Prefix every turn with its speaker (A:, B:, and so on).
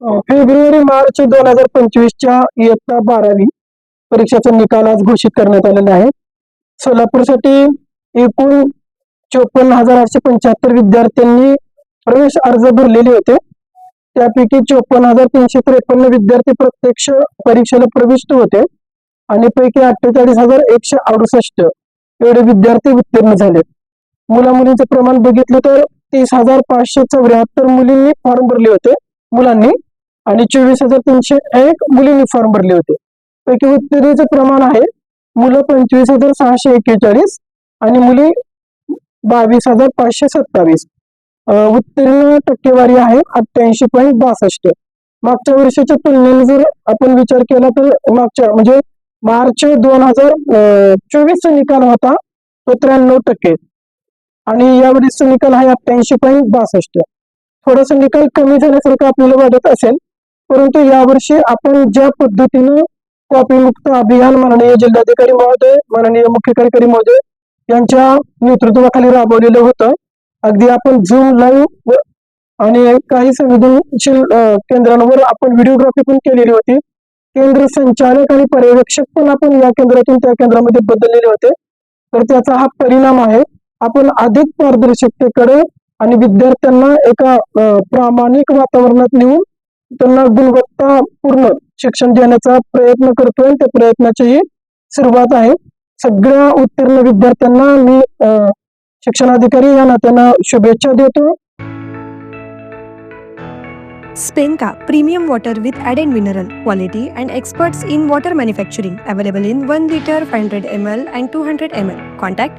A: February March दोन हजार पंचवीसच्या इयत्ता बारावी परीक्षेचा निकाल आज घोषित करण्यात आलेला आहे. सोलापूरसाठी एकूण चोपन्न हजार आठशे पंच्याहत्तर विद्यार्थ्यांनी प्रवेश अर्ज भरलेले होते. त्यापैकी चोपन्न हजार तीनशे त्रेपन्न विद्यार्थी प्रत्यक्ष परीक्षेला प्रविष्ट होते आणि पैकी अठ्ठेचाळीस हजार एकशे अडुसष्ट एवढे विद्यार्थी उत्तीर्ण झाले. मुला मुलींचं प्रमाण बघितलं तर तीस हजार पाचशे चौऱ्याहत्तर मुलींनी फॉर्म भरले होते. मुलांनी आणि चोवीस हजार तीनशे एक मुलींनी फॉर्म भरले होते. पैकी उत्तीर्णतेचं प्रमाण आहे मुलं पंचवीस हजार सहाशे एक्केचाळीस आणि मुली बावीस हजार पाचशे सत्तावीस. उत्तीर्ण टक्केवारी आहे अठ्ठ्याऐंशी पॉईंट बासष्ट. मागच्या वर्षाच्या तुलनेने जर आपण विचार केला तर मागच्या म्हणजे मार्च दोन हजार चोवीसचा निकाल होता तो त्र्याण्णव टक्के. आणि यावेळेसचा निकाल आहे अठ्ठ्याऐंशी पॉईंट बासष्ट. थोडासा निकाल कमी झाल्यासारखं आपल्याला वाटत असेल परंतु यावर्षी आपण ज्या पद्धतीनं कॉपी मुक्त अभियान माननीय जिल्हाधिकारी महोदय माननीय मुख्य कार्यकारी महोदय यांच्या नेतृत्वाखाली राबवलेलं होतं. अगदी आपण झूम लाईव्ह आणि काही संवेदनशील केंद्रांवर आपण व्हिडिओग्राफी पण केलेली होती. केंद्र संचालक आणि पर्यवेक्षक पण आपण या केंद्रातून त्या केंद्रामध्ये बदललेले होते. तर त्याचा हा परिणाम आहे. आपण अधिक पारदर्शकतेकडे आणि विद्यार्थ्यांना एका प्रामाणिक वातावरणात नेऊन त्यांना गुणवत्तापूर्ण शिक्षण देण्याचा प्रयत्न करतोय त्या प्रयत्नाची ही सुरुवात आहे सगळ्या उत्तीर्ण विद्यार्थ्यांना मी अं, शिक्षणाधिकारी या नात्यानं शुभेच्छा देतो
B: Spenka premium water with added mineral quality and experts in water manufacturing available in 1 liter 500 ml and 200 ml. Contact